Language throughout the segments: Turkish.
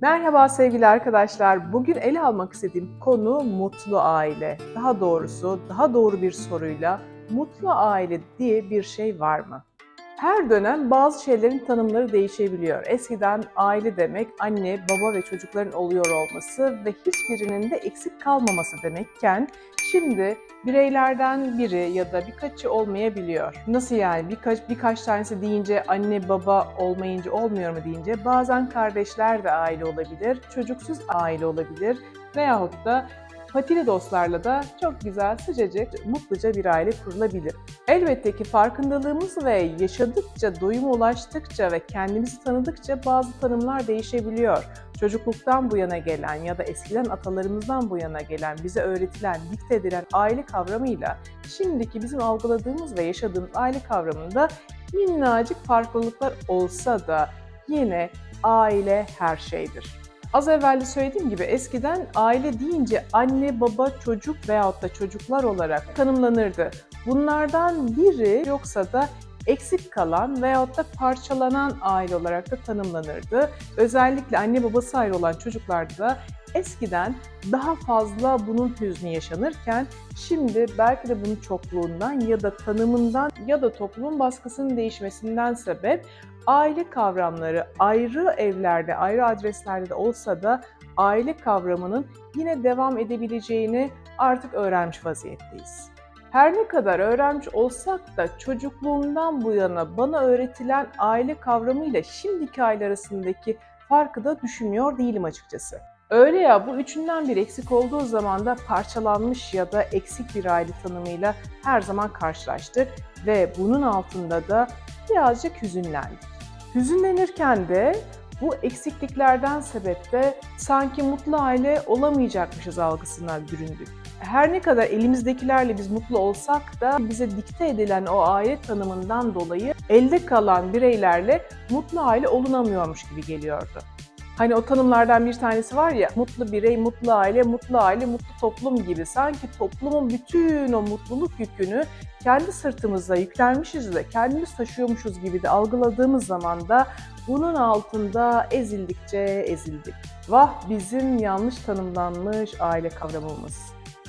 Merhaba sevgili arkadaşlar. Bugün ele almak istediğim konu mutlu aile. Daha doğrusu daha doğru bir soruyla mutlu aile diye bir şey var mı? Her dönem bazı şeylerin tanımları değişebiliyor. Eskiden aile demek anne, baba ve çocukların oluyor olması ve hiçbirinin de eksik kalmaması demekken şimdi bireylerden biri ya da birkaçı olmayabiliyor. Nasıl yani birkaç birkaç tanesi deyince anne baba olmayınca olmuyor mu deyince bazen kardeşler de aile olabilir, çocuksuz aile olabilir veyahut da patili dostlarla da çok güzel, sıcacık, mutluca bir aile kurulabilir. Elbette ki farkındalığımız ve yaşadıkça, doyuma ulaştıkça ve kendimizi tanıdıkça bazı tanımlar değişebiliyor. Çocukluktan bu yana gelen ya da eskiden atalarımızdan bu yana gelen, bize öğretilen, dikte edilen aile kavramıyla şimdiki bizim algıladığımız ve yaşadığımız aile kavramında minnacık farklılıklar olsa da yine aile her şeydir. Az evvel de söylediğim gibi eskiden aile deyince anne, baba, çocuk veyahut da çocuklar olarak tanımlanırdı. Bunlardan biri yoksa da eksik kalan veyahut da parçalanan aile olarak da tanımlanırdı. Özellikle anne babası ayrı olan çocuklarda da eskiden daha fazla bunun hüznü yaşanırken şimdi belki de bunun çokluğundan ya da tanımından ya da toplumun baskısının değişmesinden sebep aile kavramları ayrı evlerde, ayrı adreslerde de olsa da aile kavramının yine devam edebileceğini artık öğrenmiş vaziyetteyiz. Her ne kadar öğrenmiş olsak da çocukluğumdan bu yana bana öğretilen aile kavramıyla şimdiki aile arasındaki farkı da düşünmüyor değilim açıkçası. Öyle ya bu üçünden bir eksik olduğu zaman da parçalanmış ya da eksik bir aile tanımıyla her zaman karşılaştık ve bunun altında da birazcık hüzünlendik. Hüzünlenirken de bu eksikliklerden sebeple sanki mutlu aile olamayacakmışız algısına büründük. Her ne kadar elimizdekilerle biz mutlu olsak da bize dikte edilen o aile tanımından dolayı elde kalan bireylerle mutlu aile olunamıyormuş gibi geliyordu. Hani o tanımlardan bir tanesi var ya, mutlu birey, mutlu aile, mutlu aile, mutlu toplum gibi. Sanki toplumun bütün o mutluluk yükünü kendi sırtımıza yüklenmişiz de kendimiz taşıyormuşuz gibi de algıladığımız zaman da bunun altında ezildikçe ezildik. Vah bizim yanlış tanımlanmış aile kavramımız.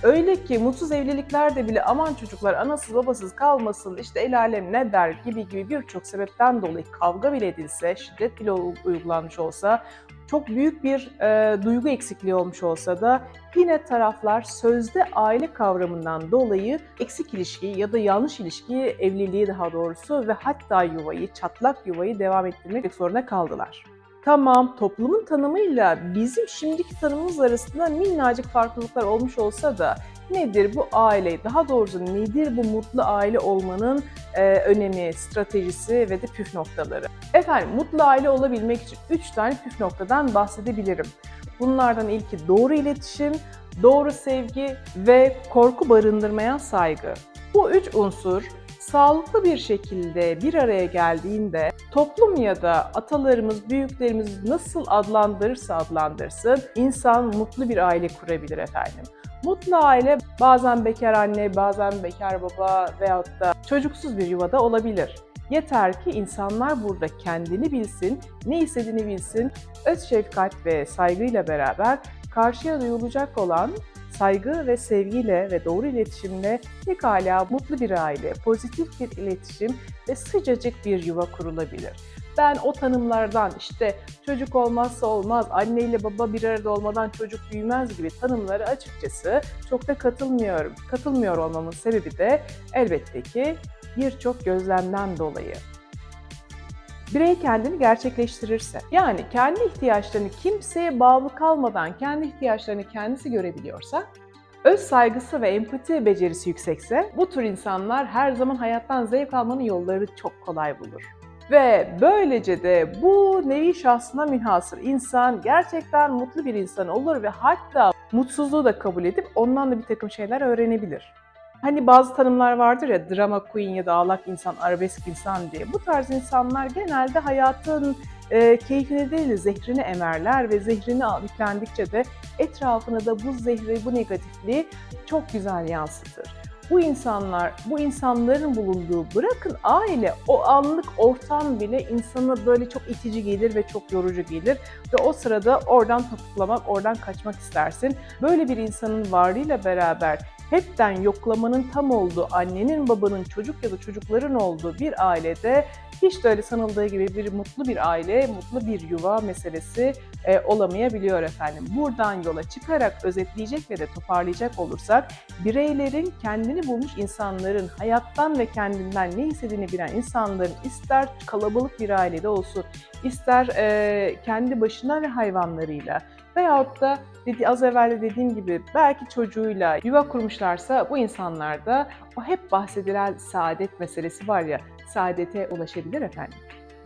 Öyle ki mutsuz evliliklerde bile aman çocuklar anasız babasız kalmasın işte el alem ne der gibi gibi birçok sebepten dolayı kavga bile edilse, şiddet bile uygulanmış olsa çok büyük bir e, duygu eksikliği olmuş olsa da yine taraflar sözde aile kavramından dolayı eksik ilişkiyi ya da yanlış ilişkiyi, evliliği daha doğrusu ve hatta yuvayı, çatlak yuvayı devam ettirmek zorunda kaldılar. Tamam, toplumun tanımıyla bizim şimdiki tanımımız arasında minnacık farklılıklar olmuş olsa da nedir bu aile, daha doğrusu nedir bu mutlu aile olmanın e, önemi, stratejisi ve de püf noktaları? Efendim, mutlu aile olabilmek için 3 tane püf noktadan bahsedebilirim. Bunlardan ilki doğru iletişim, doğru sevgi ve korku barındırmayan saygı. Bu üç unsur sağlıklı bir şekilde bir araya geldiğinde toplum ya da atalarımız, büyüklerimiz nasıl adlandırırsa adlandırsın insan mutlu bir aile kurabilir efendim. Mutlu aile bazen bekar anne, bazen bekar baba veyahut da çocuksuz bir yuvada olabilir. Yeter ki insanlar burada kendini bilsin, ne istediğini bilsin, öz şefkat ve saygıyla beraber karşıya duyulacak olan saygı ve sevgiyle ve doğru iletişimle pekala mutlu bir aile, pozitif bir iletişim ve sıcacık bir yuva kurulabilir. Ben o tanımlardan işte çocuk olmazsa olmaz, anne ile baba bir arada olmadan çocuk büyümez gibi tanımları açıkçası çok da katılmıyorum. Katılmıyor olmamın sebebi de elbette ki birçok gözlemden dolayı. Birey kendini gerçekleştirirse, yani kendi ihtiyaçlarını kimseye bağlı kalmadan kendi ihtiyaçlarını kendisi görebiliyorsa, öz saygısı ve empati becerisi yüksekse bu tür insanlar her zaman hayattan zevk almanın yolları çok kolay bulur. Ve böylece de bu nevi şahsına münhasır insan gerçekten mutlu bir insan olur ve hatta mutsuzluğu da kabul edip ondan da bir takım şeyler öğrenebilir. Hani bazı tanımlar vardır ya drama queen ya da ağlak insan, arabesk insan diye. Bu tarz insanlar genelde hayatın e, keyfini değil zehrini emerler ve zehrini yüklendikçe de etrafına da bu zehri, bu negatifliği çok güzel yansıtır. bu insanlar, bu insanların bulunduğu bırakın aile, o anlık ortam bile insana böyle çok itici gelir ve çok yorucu gelir. Ve o sırada oradan topuklamak, oradan kaçmak istersin. Böyle bir insanın varlığıyla beraber hepten yoklamanın tam olduğu, annenin babanın çocuk ya da çocukların olduğu bir ailede hiç de öyle sanıldığı gibi bir mutlu bir aile, mutlu bir yuva meselesi e, olamayabiliyor efendim. Buradan yola çıkarak özetleyecek ve de toparlayacak olursak bireylerin kendini bulmuş insanların hayattan ve kendinden ne istediğini bilen insanların ister kalabalık bir ailede olsun, ister e, kendi başına ve hayvanlarıyla veyahut da dedi, az evvel de dediğim gibi belki çocuğuyla yuva kurmuşlarsa bu insanlarda o hep bahsedilen saadet meselesi var ya saadete ulaşabilir efendim.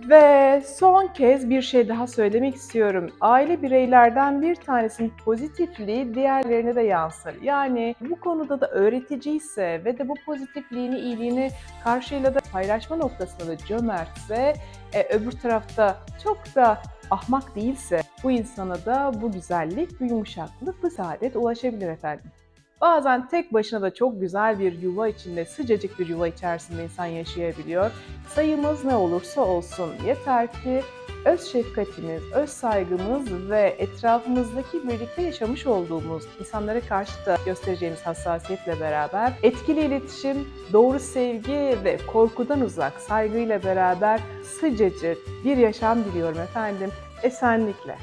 Ve son kez bir şey daha söylemek istiyorum. Aile bireylerden bir tanesinin pozitifliği diğerlerine de yansır. Yani bu konuda da öğreticiyse ve de bu pozitifliğini, iyiliğini karşıyla da paylaşma noktasında da cömertse, e, öbür tarafta çok da ahmak değilse bu insana da bu güzellik, bu yumuşaklık, bu saadet ulaşabilir efendim. Bazen tek başına da çok güzel bir yuva içinde, sıcacık bir yuva içerisinde insan yaşayabiliyor. Sayımız ne olursa olsun yeter ki öz şefkatimiz, öz saygımız ve etrafımızdaki birlikte yaşamış olduğumuz insanlara karşı da göstereceğimiz hassasiyetle beraber etkili iletişim, doğru sevgi ve korkudan uzak saygıyla beraber sıcacık bir yaşam diliyorum efendim. Esenlikle.